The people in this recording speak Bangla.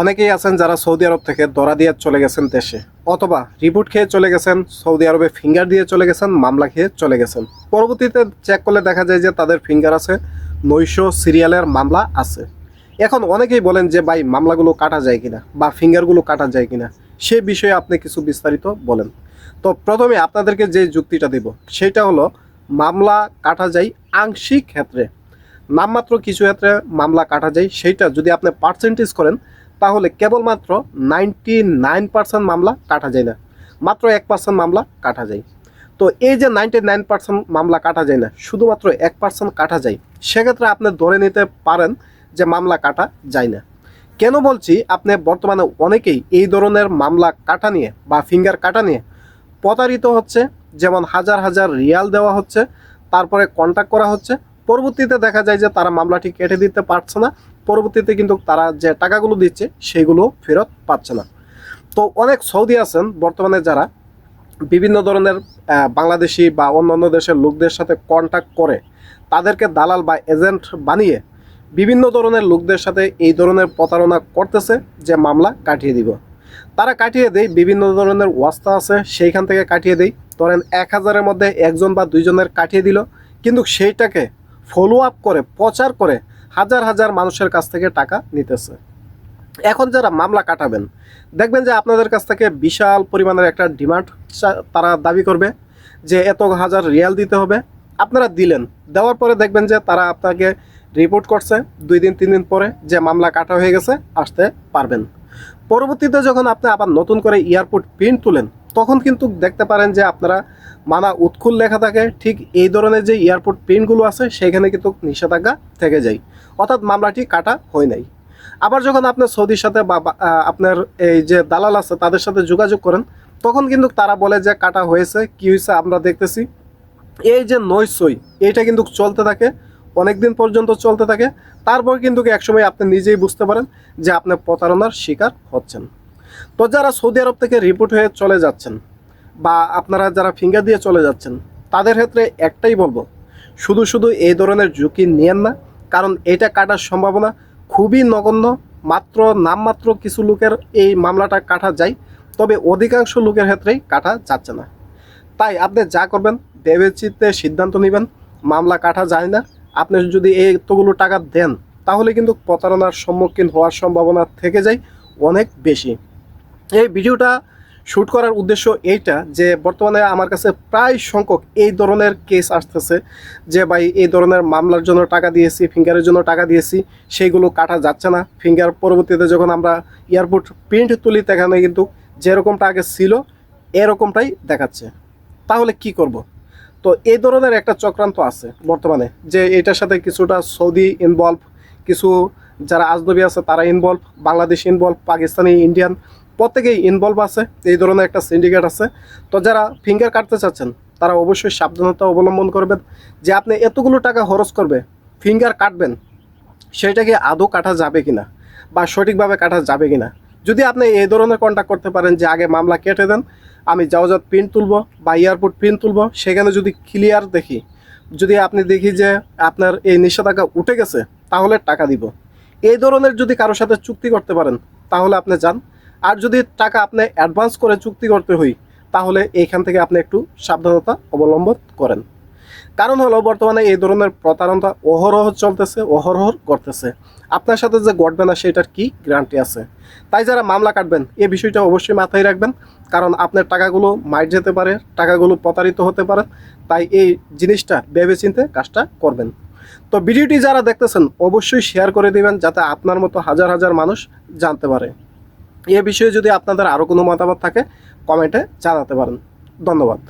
অনেকেই আছেন যারা সৌদি আরব থেকে দরা দিয়ে চলে গেছেন দেশে, অথবা রিপোর্ট খেয়ে চলে গেছেন, সৌদি আরবে ফিঙ্গার দিয়ে চলে গেছেন, মামলা খেয়ে চলে গেছেন। পরবর্তীতে চেক করলে দেখা যায় যে তাদের ফিঙ্গার আছে, নৈশো সিরিয়ালের মামলা আছে। এখন অনেকেই বলেন যে, ভাই, মামলাগুলো কাটা যায় কিনা বা ফিঙ্গারগুলো কাটা যায় কিনা? সে বিষয়ে আপনি কিছু বিস্তারিত বলেন। তো প্রথমে আপনাদেরকে যে যুক্তিটা দেব, সেটা হলো মামলা কাটা যায় আংশিক ক্ষেত্রে। নামমাত্র কিছু ক্ষেত্রে মামলা কাটা যায়, সেইটা যদি আপনি পার্সেন্টেজ করেন তাহলে কেবলমাত্র নাইনটি নাইন পার্সেন্ট মামলা কাটা যায় না। মাত্র এক পার্সেন্ট মামলা কাটা যায়। তো এই যে নাইনটি নাইন পার্সেন্ট মামলা কাটা যায় না, শুধুমাত্র এক পার্সেন্ট কাটা যায়, সেক্ষেত্রে আপনি ধরে নিতে পারেন যে মামলা কাটা যায় না। কেন বলছি, আপনি বর্তমানে অনেকেই এই ধরনের মামলা কাটা নিয়ে বা ফিঙ্গার কাটা নিয়ে প্রতারিত হচ্ছে, যেমন হাজার হাজার রিয়াল দেওয়া হচ্ছে, তারপরে কন্ট্যাক্ট করা হচ্ছে, পরবর্তীতে দেখা যায় যে তারা মামলাটি কেটে দিতে পারছে না পরবর্তীতে কিন্তু তারা যে টাকাগুলো দিচ্ছে, সেগুলো ফেরত পাচ্ছে না। তো অনেক সৌদি আছেন, বর্তমানে যারা বিভিন্ন ধরনের বাংলাদেশি বা অন্যান্য দেশের লোকদের সাথে কন্ট্যাক্ট করে, তাদেরকে দালাল বা এজেন্ট বানিয়ে বিভিন্ন ধরনের লোকদের সাথে এই ধরনের প্রতারণা করতেছে যে মামলা কাটিয়ে দিব। তারা কাটিয়ে দেয়, বিভিন্ন ধরনের ওয়াস্তা আছে, সেইখান থেকে কাটিয়ে দেয়। ধরেন এক হাজারের মধ্যে একজন বা দুইজনের কাটিয়ে দিল, কিন্তু সেইটাকে ফলো আপ করে, প্রচার করে হাজার হাজার মানুষের কাছ থেকে টাকা নিতেছে। এখন যারা মামলা কাটাবেন, দেখবেন যে আপনাদের কাছ থেকে বিশাল পরিমাণের একটা ডিমান্ড তারা দাবি করবে যে এত হাজার রিয়াল দিতে হবে। আপনারা দিলেন, দেওয়ার পরে দেখবেন যে তারা আপনাকে রিপোর্ট করছে দুই দিন, তিন দিন পরে যে মামলা কাটা হয়ে গেছে, আসতে পারবেন। পরবর্তীতে যখন আপনি আবার নতুন করে এয়ারপোর্ট প্রিন্ট তুলেন তখন কিন্তু দেখতে পারেন যে আপনারা মানা উৎকুল লেখা থাকে ঠিক এই ধরনের যে এয়ারপোর্ট প্রিন্টগুলো আছে সেখানে কিন্তু নিষেধাজ্ঞা থেকে যায়। অর্থাৎ মামলাটি কাটা হয় নাই। আবার যখন আপনি সৌদির সাথে বা বা, আপনার এই যে দালাল আছে তাদের সাথে যোগাযোগ করেন তখন কিন্তু তারা বলে যে কাটা হয়েছে কি হয়েছে আমরা দেখতেছি। এই যে নৈশই এইটা কিন্তু চলতে থাকে অনেক দিন পর্যন্ত চলতে থাকে। তারপর কিন্তু একসময় আপনি নিজেই বুঝতে পারেন যে আপনি প্রতারণার শিকার হচ্ছেন। তো যারা সৌদি আরব থেকে রিপোর্ট হয়ে চলে যাচ্ছেন বা আপনারা যারা ফিঙ্গার দিয়ে চলে যাচ্ছেন, তাদের ক্ষেত্রে একটাই বলব, শুধু শুধু এই ধরনের ঝুঁকি নিয়েন না, কারণ এটা কাটার সম্ভাবনা খুবই নগণ্য, মাত্র নামমাত্র কিছু লোকের এই মামলাটা কাটা যায়, তবে অধিকাংশ লোকের ক্ষেত্রেই কাটা যাচ্ছে না। তাই আপনি যা করবেন ভেবেচিন্তে সিদ্ধান্ত নেবেন, মামলা কাটা যায় না। আপনি যদি এতগুলো টাকা দেন, তাহলে কিন্তু প্রতারণার সম্মুখীন হওয়ার সম্ভাবনা থেকে যায় অনেক বেশি। এই ভিডিওটা শ্যুট করার উদ্দেশ্য এইটা যে বর্তমানে আমার কাছে প্রায় সংখ্যক এই ধরনের কেস আসতেছে যে ভাই এই ধরনের মামলার জন্য টাকা দিয়েছি ফিঙ্গারের জন্য টাকা দিয়েছি, সেইগুলো কাটা যাচ্ছে না। ফিঙ্গার পরবর্তীতে যখন আমরা এয়ারপোর্ট প্রিন্ট তুলি, সেখানে কিন্তু যেরকমটা আগে ছিল, এরকমটাই দেখাচ্ছে। তাহলে কি করব? তো এই ধরনের একটা চক্রান্ত আছে বর্তমানে, যে এটার সাথে কিছুটা সৌদি ইনভলভ কিছু যারা আজনবী আছে, তারা involve Bangladesh involve Pakistani Indian প্রত্যেকেই ইনভলভ আছে। এই ধরনের একটা সিন্ডিকেট আছে। তো যারা ফিঙ্গার কাটতে চাচ্ছেন, তারা অবশ্যই সাবধানতা অবলম্বন করবেন। যে আপনি এতগুলো টাকা খরচ করবে ফিঙ্গার কাটবেন সেটা কি আদৌ কাটা যাবে কিনা বা সঠিকভাবে কাটা যাবে কিনা। যদি আপনি এই ধরনের কন্ট্যাক্ট করতে পারেন যে আগে মামলা কেটে দেন, আমি যাওয়াজাত প্রিন্ট তুলবো বা এয়ারপোর্ট প্রিন্ট তুলবো, সেখানে যদি ক্লিয়ার দেখি, যদি আপনি দেখি যে আপনার এই নিষেধাজ্ঞা উঠে গেছে, তাহলে টাকা দিব। এই ধরনের যদি কারোর সাথে চুক্তি করতে পারেন, তাহলে আপনি যান। আর যদি টাকা আপনি অ্যাডভান্স করে চুক্তি করতে হই, তাহলে এইখান থেকে আপনি একটু সাবধানতা অবলম্বন করেন। কারণ হলো, বর্তমানে এই ধরনের প্রতারণা অহরহ চলতেছে, অহরহ করতেছে। আপনার সাথে যে ঘটবে না, সেটার কি গ্যারান্টি আছে? তাই যারা মামলা কাটবেন এই বিষয়টা অবশ্যই মাথায় রাখবেন। কারণ আপনার টাকাগুলো মাইট যেতে পারে, টাকাগুলো প্রতারিত হতে পারে। তাই এই জিনিসটা ভেবে চিনতে কাজটা করবেন। তো ভিডিওটি যারা দেখতেছেন, অবশ্যই শেয়ার করে দেবেন যাতে আপনার মতো হাজার হাজার মানুষ জানতে পারে। এ বিষয়ে যদি আপনাদের আরও কোনো মতামত থাকে কমেন্টে জানাতে পারেন। ধন্যবাদ।